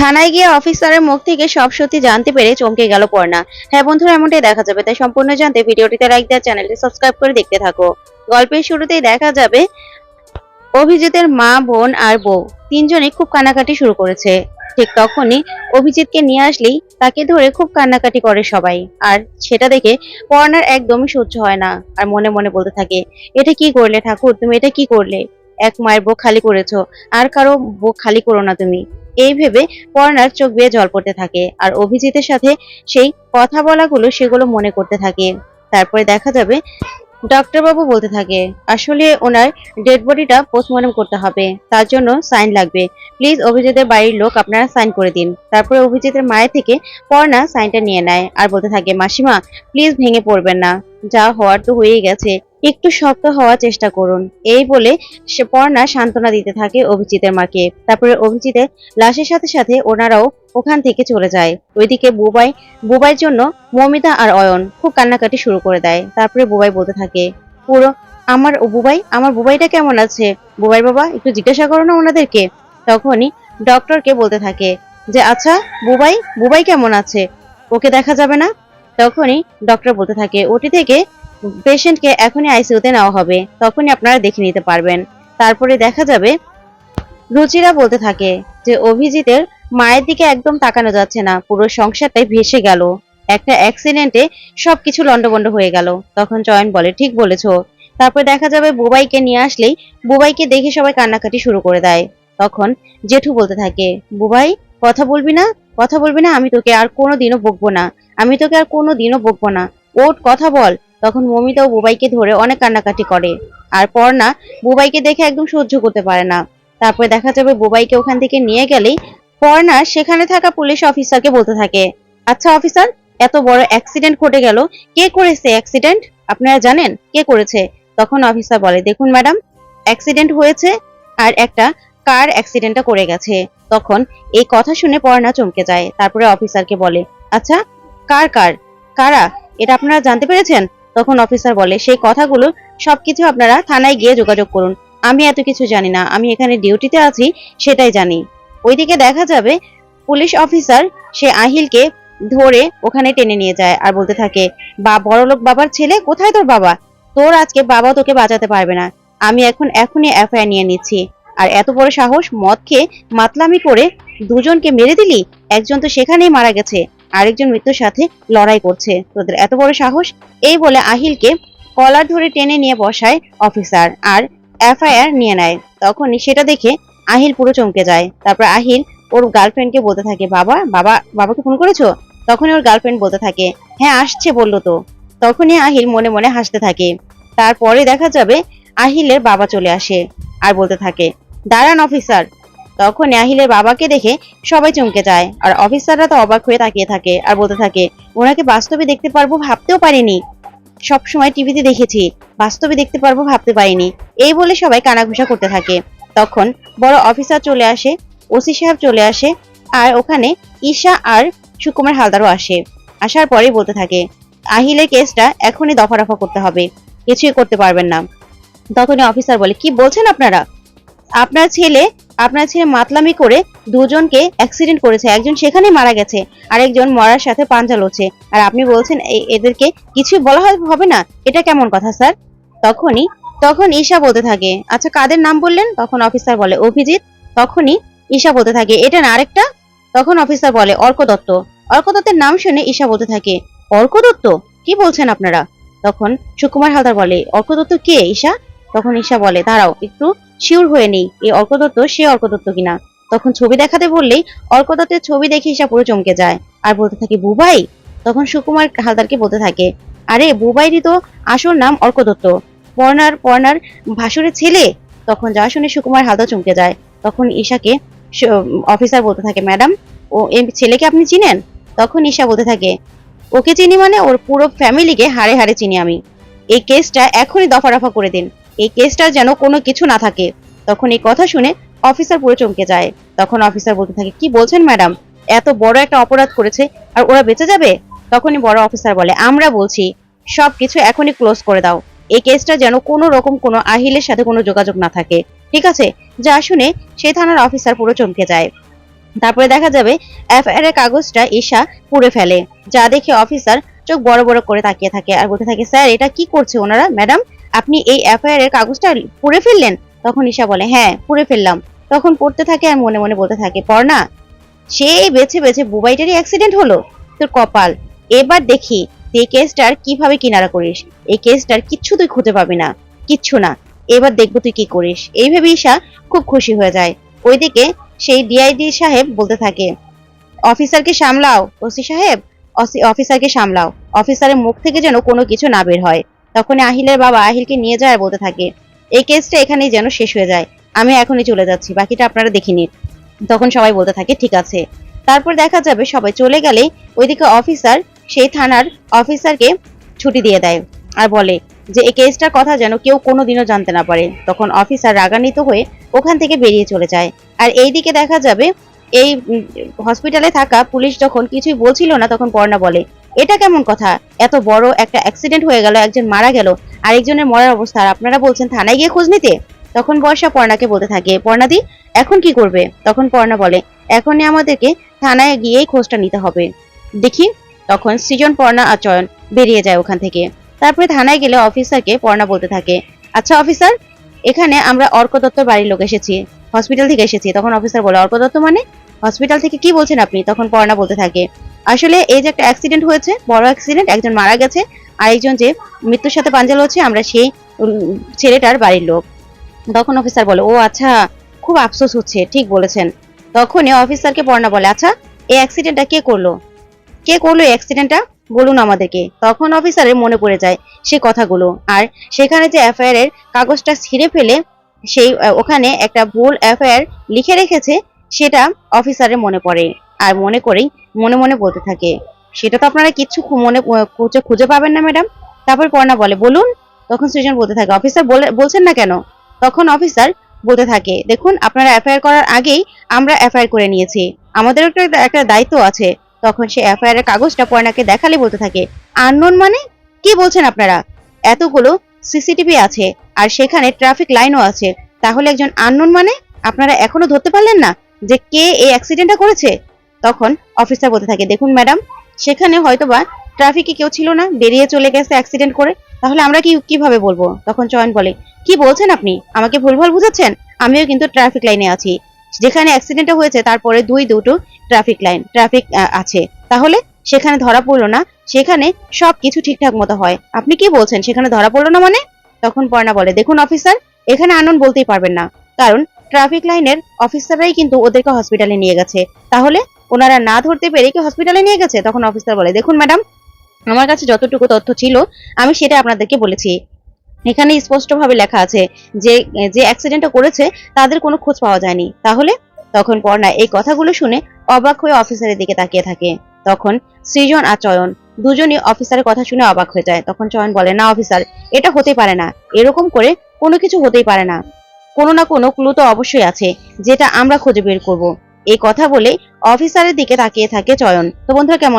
থানায় গিয়ে অফিসারের মুখ থেকে সব সত্যি জানতে পেরে চমকে গেল পর্ণা। হ্যাঁ বন্ধুরা, এমনটাই দেখা যাবে। তাই সম্পূর্ণ জানতে ভিডিওটিতে লাইক দেওয়ার চ্যানেলটি সাবস্ক্রাইব করে দেখতে থাকো। গল্পের শুরুতেই দেখা যাবে অভিজিতের মা, বোন আর বউ। তিনজনে খুব কান্নাকাটি শুরু করেছে। ঠিক তখনই অভিজিৎকে নিয়ে আসলেই তাকে ধরে খুব কান্নাকাটি করে সবাই। আর সেটা দেখে পর্ণার একদমই সহ্য হয় না আর মনে মনে বলতে থাকে, এটা কি করলে ঠাকুর? তুমি এটা কি করলে? এক মায়ের বউ খালি করেছ। আর কারও বউ খালি করো না তুমি। এই ভেবে পর্ণার চোখ বেয়ে জল পড়তে থাকে আর অভিজিতের সাথে সেই কথা বলাগুলো সেগুলো মনে করতে থাকে। তারপরে দেখা যাবে ডক্টর বাবু বলতে থাকে, আসলে ওনার ডেড বডিটা পোস্টমর্টম করতে হবে। তার জন্য সাইন লাগবে। প্লিজ অভিজিতের বাড়ির লোক আপনারা সাইন করে দিন। তারপরে অভিজিতের মায়ের থেকে পর্ণা সাইনটা নিয়ে নেয় আর বলতে থাকে, মাসিমা প্লিজ ভেঙে পড়বেন না। যা হওয়ার তো হয়েই গেছে। একটু শক্ত হওয়ার চেষ্টা করুন। এই বলে সে পর্ণা সান্ত্বনা দিতে থাকে অভিজিতের মাকে। তারপরে অভিজিতের লাশের সাথে সাথে ওনারাও ওখান থেকে চলে যায়। ওইদিকে বুবাই, বুবাইয়ের জন্য মমিতা আর অয়ন খুব কান্নাকাটি শুরু করে দেয়। তারপরে বুবাই বলতে থাকে, পুরো আমার বুবাই, আমার বুবাইটা কেমন আছে? বুবাই বাবা, একটু জিজ্ঞাসা করো না ওনাদেরকে। তখনই ডক্টরকে বলতে থাকে যে আচ্ছা বুবাই বুবাই কেমন আছে? ওকে দেখা যাবে না? তখনই ডক্টর বলতে থাকে, ওটি থেকে পেশেন্টকে এখনই আইসিইউতে নেওয়া হবে, তখনই আপনারা দেখে নিতে পারবেন। তারপরে দেখা যাবে, রুচিরা বলতে থাকে যে, অভিজিতের মায়ের দিকে একদম তাকানো যাচ্ছে না, পুরো সংসারটাই ভেসে গেল। একটা অ্যাক্সিডেন্টে সবকিছু লন্ডভন্ড হয়ে গেল। তখন চয়ন বলে, ঠিক বলেছ। তারপর দেখা যাবে, বুবাইকে নিয়ে আসলেই বুবাইকে দেখে সবাই কান্নাকাটি শুরু করে দেয়। তখন জেঠু বলতে থাকে, বুবাই, কথা বলবি না? কথা বলবি না? আমি তোকে আর কোনো দিনও বকবো না। আমি তোকে আর কোনো দিনও বকবো না। ওট কথা বল। তখন মমিতাও বুবাইকে ধরে অনেক কান্নাকাটি করে। আর পর্ণা বুবাইকে দেখে একদম সহ্য করতে পারে না। তারপরে দেখা যাবে বুবাইকে ওখান থেকে নিয়ে গেলেই পর্ণা সেখানে থাকা পুলিশ অফিসারকে বলতে থাকে আচ্ছা অফিসার, এত বড় অ্যাক্সিডেন্ট ঘটে গেল। কে করেছে অ্যাক্সিডেন্ট আপনারা জানেন? কে করেছে? তখন অফিসার বলে, দেখুন ম্যাডাম অ্যাক্সিডেন্ট হয়েছে আর একটা কার অ্যাক্সিডেন্টটা করে গেছে। তখন এই কথা শুনে পর্ণা চমকে যায়। তারপরে অফিসারকে বলে আচ্ছা কার কার কারা? এটা আপনারা জানতে পেরেছেন? তখন অফিসার বলে, সেই কথাগুলো সবকিছু আপনারা থানায় গিয়ে যোগাযোগ করুন। আমি এত কিছু জানি না। আমি এখানে ডিউটিতে আছি, সেটাই জানি। ওইদিকে দেখা যাবে পুলিশ অফিসার সে আহিলকে ধরে ওখানে টেনে নিয়ে যায় আর বলতে থাকে, বা, বড়লোক বাবার ছেলে? কোথায় তোর বাবা? তোর আজকে বাবা তোকে বাঁচাতে পারবে না। আমি এখন এখনই এফআইআর নিয়ে নিচ্ছি। আর এত বড় সাহস, মদ খেয়ে মাতলামি করে দুজনকে মেরে দিলি? একজন তো সেখানেই মারা গেছে। আরেকজন মৃত্যুর সাথে লড়াই করছে। তোদের এত বড় সাহস? এই বলে আহিলকে কলার ধরে টেনে নিয়ে বসায় অফিসার আর এফআইআর নিয়ে নেয়। তখনই সেটা দেখে আহিল পুরো চমকে যায়। তারপর আহিল ওর গার্লফ্রেন্ডকে বলতে থাকে, বাবা বাবা, বাবাকে ফোন করেছ? তখনই ওর গার্লফ্রেন্ড বলতে থাকে হ্যাঁ আসছে, বলল তো। তখনই আহিল মনে মনে হাসতে থাকে। তারপরে দেখা যাবে আহিলের বাবা চলে আসে আর বলতে থাকে, দাঁড়ান, অফিসার। তখন আহিলের বাবাকে দেখে সবাই চমকে যায়। আর অফিসাররা তো অবাক হয়ে তাকিয়ে থাকে আর বলতে থাকে, ওনাকে বাস্তবে দেখতে পারব ভাবতেও পারিনি। সব সময় টিভিতে দেখেছি, বাস্তবে দেখতে পারব ভাবতে পারিনি। এই বলে সবাই কানাঘুষা করতে থাকে। তখন বড় অফিসার চলে আসে, ওসি সাহেব চলে আসে, আর ওখানে ঈশা আর সুকুমার হালদারও আসে। আসার পরেই বলতে থাকে, আহিলের কেসটা এখনই দফা রফা করতে হবে, কিছুই করতে পারবেন না। তখনই অফিসার বলে, কি বলছেন আপনারা? আপনার ছেলে আপনার ছেলে মাতলামি করে দুজনকে অ্যাক্সিডেন্ট করেছে। একজন সেখানেই মারা গেছে আর একজন মরার সাথে পাঞ্জা লড়ছে। আর আপনি বলছেন এদেরকে কিছু বলা হবে না? এটা কেমন কথা, স্যার? তখনই, তখন ঈশা বলতে থাকে আচ্ছা কাদের নাম বললেন? তখন অফিসার বলে, অভিজিৎ। তখনই ঈশা বলতে থাকে, এটা না আরেকটা? তখন অফিসার বলে, অর্ক দত্ত। অর্ক দত্তের নাম শুনে ঈশা বলতে থাকে, অর্ক দত্ত? কি বলছেন আপনারা? তখন সুকুমার হালদার বলে, অর্ক দত্ত কে, ঈশা? তখন ঈশা বলে, দাঁড়াও, একটু শিওর হয়ে নেই এই অর্ক দত্ত সে অর্ক দত্ত কিনা? তখন ছবি দেখাতে বললেই অর্ক দত্তের ছবি দেখে ঈশা পুরো চমকে যায়। আর বলতে থাকে, বুবাই? তখন সুকুমার হালদারকে বলতে থাকে, আরে, বুবাইরই তো আসল নাম অর্ক দত্ত পর্নার পর্নার ভাসুরের ছেলে? তখন যা শুনে সুকুমার হালদার চমকে যায়। তখন ঈশাকে স- অফিসার বলতে থাকে, ম্যাডাম, ও এই ছেলেকে আপনি চিনেন? তখন ঈশা বলতে থাকে, ওকে চিনি মানে ওর পুরো ফ্যামিলিকে হাড়ে হাড়ে চিনি আমি। এই কেসটা এখনই দফা রফা করে দিন। এই কেসটা যেন কোনো কিছু না থাকে। তখন এই কথা শুনে অফিসার পুরো চমকে যায়। তখন অফিসার বলতে থাকে, কি বলছেন ম্যাডাম? এত বড় একটা অপরাধ করেছে আর ওরা বেঁচে যাবে? তখনই বড় অফিসার বলে, আমরা বলছি সব কিছু এখনই ক্লোজ করে দাও। এই কেসটা যেন কোনো রকম কোনো আহিলের সাথে কোনো যোগাযোগ না থাকে। ঠিক আছে? যা শুনে সেই থানার অফিসার পুরো চমকে যায়। তারপরে দেখা যাবে এফআইআর এর কাগজটা ঈশা পুড়ে ফেলে। যা দেখে অফিসার চোখ বড় বড় করে তাকিয়ে থাকে আর বলতে থাকে, স্যার, এটা কি করছে ওনারা, ম্যাডাম? আপনি এই এফআইআর এর কাগজটা পুড়ে ফেললেন? তখন ঈশা বলে হ্যাঁ পুড়ে ফেললাম। তখন পড়তে থাকে আর মনে মনে বলতে থাকে, পড়না, সেই বেছে বেছে বুবাইটারই অ্যাক্সিডেন্ট হলো। তোর কপাল, এবার দেখি তুই কেসটার কীভাবে কিনারা করিস? এই কেসটার কিচ্ছু তুই খুঁজে পাবি না, কিচ্ছু না। এবার দেখব তুই কি করিস। এই ভেবে ঈশা খুব খুশি হয়ে যায়। ওইদিকে সেই ডিআইডি সাহেব বলতে থাকে, অফিসারকে সামলাও, ওসি সাহেব অফিসারকে সামলাও। অফিসারের মুখ থেকে যেন কোনো কিছু না বের হয়। তখন আহিলের বাবা আহিলকে নিয়ে যায় আর বলতে থাকে, এই কেসটা এখানেই যেন শেষ হয়ে যায়, আমি এখনই চলে যাচ্ছি, বাকিটা আপনারা দেখে নিন। তখন সবাই বলতে থাকে, ঠিক আছে। তারপর দেখা যাবে সবাই চলে গেলে ওইদিকে অফিসার, সেই থানার অফিসারকে ছুটি দিয়ে দেয় আর বলে যে, এই কেসটার কথা যেন কেউ কোনোদিনও জানতে না পারে। তখন অফিসার রাগান্বিত হয়ে ওখান থেকে বেরিয়ে চলে যায়। আর এইদিকে দেখা যাবে, এই হসপিটালে থাকা পুলিশ যখন কিছুই বলছিল না, তখন পর্ণা বলে এটা কেমন কথা? এত বড় একটা অ্যাক্সিডেন্ট হয়ে গেল, একজন মারা গেল, আরেকজনের মরার অবস্থা, আর আপনারা বলছেন থানায় গিয়ে খোঁজ নিতে? তখন বর্ষা পর্ণাকে বলতে থাকে পর্ণাদি এখন কি করবে? তখন পর্ণা বলে, এখনই আমাদেরকে থানায় গিয়েই খোঁজটা নিতে হবে। দেখি, তখন সৃজন, পর্ণা চয়ন বেরিয়ে যায় ওখান থেকে। তারপরে থানায় গেলে অফিসারকে পর্ণা বলতে থাকে আচ্ছা অফিসার, এখানে আমরা অর্ক দত্তর বাড়ির লোক এসেছি, হসপিটাল থেকে এসেছি। তখন অফিসার বলে অর্ক দত্ত মানে? হসপিটাল থেকে কি বলছেন আপনি? তখন পর্ণা বলতে থাকে আসলে এই যে একটা অ্যাক্সিডেন্ট হয়েছে, বড় অ্যাক্সিডেন্ট একজন মারা গেছে আর একজন যে মৃত্যুর সাথে পাঞ্জাল হচ্ছে, আমরা সেই ছেলেটার বাড়ির লোক। তখন অফিসার বলে, ও আচ্ছা খুব আফসোস হচ্ছে, ঠিক বলেছেন। তখনই অফিসারকে পর্ণা বলে আচ্ছা এই অ্যাক্সিডেন্টটা কে করল? কে করল এই অ্যাক্সিডেন্টটা বলুন আমাদেরকে। তখন অফিসারের মনে পড়ে যায় সেই কথাগুলো। আর সেখানে যে এফআইআর কাগজটা ছিঁড়ে ফেলে, সেই ওখানে একটা ভুল এফআইআর লিখে রেখেছে, সেটা অফিসারের মনে পড়ে। আর মনে করেই মনে মনে বলতে থাকে। সেটা তো আপনারা কিচ্ছু মনে খুঁজে খুঁজে পাবেন না ম্যাডাম তারপর পর্ণা বলে, বলুন। তখন সৃজন বলতে থাকে অফিসার বলে- বলছেন না কেন? তখন অফিসার বলতে থাকে, দেখুন, আপনারা এফআইআর করার আগেই আমরা এফআইআর করে নিয়েছি। আমাদের একটা একটা দায়িত্ব আছে। তখন সে এফআইআর এর কাগজটা পর্ণাকে দেখালে বলতে থাকে, আননোন মানে? কি বলছেন আপনারা? এতগুলো সিসিটিভি আছে, আর সেখানে ট্রাফিক লাইনও আছে। তাহলে একজন আননোন মানে? আপনারা এখনও ধরতে পারলেন না যে কে এই অ্যাক্সিডেন্টটা করেছে? তখন অফিসার বলতে থাকে, দেখুন ম্যাডাম সেখানে হয়তোবা ট্রাফিকে কেউ ছিল না, বেরিয়ে চলে গেছে অ্যাক্সিডেন্ট করে, তাহলে আমরা কি, কীভাবে বলব? তখন চয়ন বলে, কি বলছেন আপনি? আমাকে ভুলভাল বুঝাচ্ছেন? আমিও কিন্তু ট্রাফিক লাইনে আছি। যেখানে অ্যাক্সিডেন্টটা হয়েছে, তারপরে দুই, দুটো ট্রাফিক লাইন ট্রাফিক আছে। তাহলে সেখানে ধরা পড়ল না, সেখানে সব কিছু ঠিকঠাক মতো হয়। আপনি কি বলছেন? সেখানে ধরা পড়ল না মানে? তখন পর্ণা বলে, দেখুন অফিসার এখানে আনন বলতেই পারবেন না। কারণ ট্রাফিক লাইনের অফিসাররাই কিন্তু ওদেরকে হসপিটালে নিয়ে গেছে। তাহলে ওনারা না ধরতে পেরে কি হসপিটালে নিয়ে গেছে? তখন অফিসার বলে, দেখুন ম্যাডাম আমার কাছে যতটুকু তথ্য ছিল, আমি সেটা আপনাদেরকে বলেছি। এখানে স্পষ্টভাবে লেখা আছে যে যে অ্যাক্সিডেন্টটা করেছে, তাদের কোনো খোঁজ পাওয়া যায়নি। তাহলে? তখন পর্ণা এই কথাগুলো শুনে অবাক হয়ে অফিসারের দিকে তাকিয়ে থাকে। তখন সৃজন আর চয়ন দুজনই অফিসারের কথা শুনে অবাক হয়ে যায়। তখন চয়ন বলে, না অফিসার এটা হতে পারে না। এরকম করে কোনো কিছু হতেই পারে না। কোনো না কোনো ক্লু তো অবশ্যই আছে, যেটা আমরা খুঁজে বের করব। এই কথা বলে অফিসারের দিকে তাকিয়ে থাকে চয়ন। তো বন্ধুরা কেমন